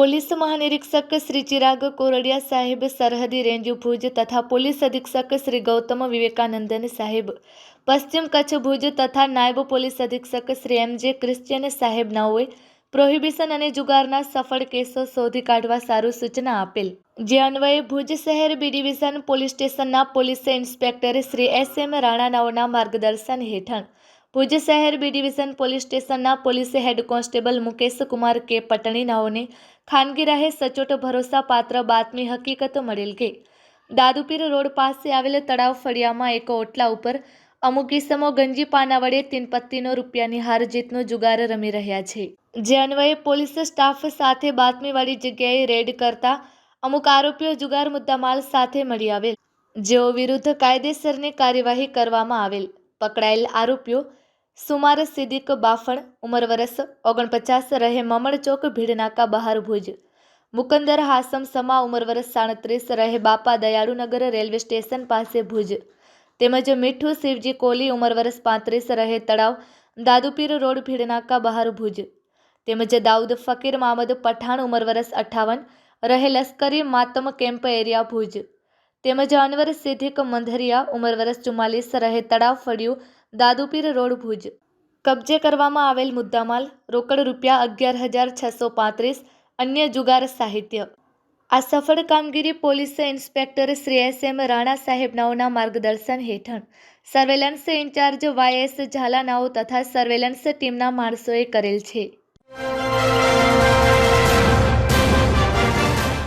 Police મહાનિરીક્ષક શ્રી ચિરાગ કોરડિયા સાહેબ સરહદી રેન્જ ભુજ તથા પોલીસ અધિક્ષક શ્રી ગૌતમ વિવેકાનંદન સાહેબ, પશ્ચિમ કચ્છ ભુજ તથા નાયબ પોલીસ અધિક્ષક શ્રી એમ જે ક્રિશ્ચિયન સાહેબ નાઓએ પ્રોહિબિશન અને જુગારના સફળ કેસો શોધી કાઢવા સારું સૂચના આપેલ. જે અન્વયે ભુજ શહેર બી ડિવિઝન પોલીસ સ્ટેશનના police inspector Shri S M Rana નાઓના માર્ગદર્શન હેઠળ ભુજ શહેર બી ડિવિઝન પોલીસ સ્ટેશનના police head constable Mukesh Kumar K પટણીનાઓને ખાનગી રાહે સચોટ ભરોસાપાત્ર બાતમી હકીકત મળેલ કે દાદુપીર રોડ પાસે આવેલ તળાવ ફળિયામાં એક ઓટલા ઉપર અમુક ઇસમો ગંજી પાના વડે તીનપત્તીનો રૂપિયાની હાર જીતનો જુગાર રમી રહ્યા છે. જે અન્વયે પોલીસ સ્ટાફ સાથે બાતમીવાળી જગ્યાએ રેડ કરતા અમુક આરોપીઓ જુગાર મુદ્દામાલ સાથે મળી આવેલ. જેઓ વિરુદ્ધ કાયદેસરની કાર્યવાહી કરવામાં આવેલ. પકડાયેલ આરોપીઓ સુમાર સિદ્દીક બાફણ, ઉંમર વરસ ઓગણપચાસ, રહે મમણ ચોક ભીડનાકા બહાર ભુજ. મુકંદર હાસમ સમા, ઉંમર વરસ સાડત્રીસ, રહે બાપા દયાળુનગર રેલવે સ્ટેશન પાસે ભુજ. તેમજ મીઠું શિવજી કોલી, ઉંમર વરસ પાંત્રીસ, રહે તળાવ, દાદુપીર રોડ ભીડનાકા બહાર ભુજ. તેમજ દાઉદ ફકીર મહમદ પઠાણ, ઉંમર વરસ અઠાવન, રહે લશ્કરી માતમ કેમ્પ એરિયા ભુજ. તેમજ અનવર સિદ્ધિક મંધરિયા, ઉંમર વરસ ચુમ્માલીસ, રહે તળાવ ફળિયું દાદુપીર રોડ ભુજ. કબજે કરવામાં આવેલ મુદ્દામાલ રોકડ રૂપિયા અગિયાર હજાર છસો પાંત્રીસ, અન્ય જુગાર સાહિત્ય. આ સફળ કામગીરી police inspector Shri S M Rana સાહેબ નાઓના માર્ગદર્શન હેઠળ surveillance in-charge Y S Zala નાઓ તથા સર્વેલન્સ ટીમના માણસોએ કરેલ છે.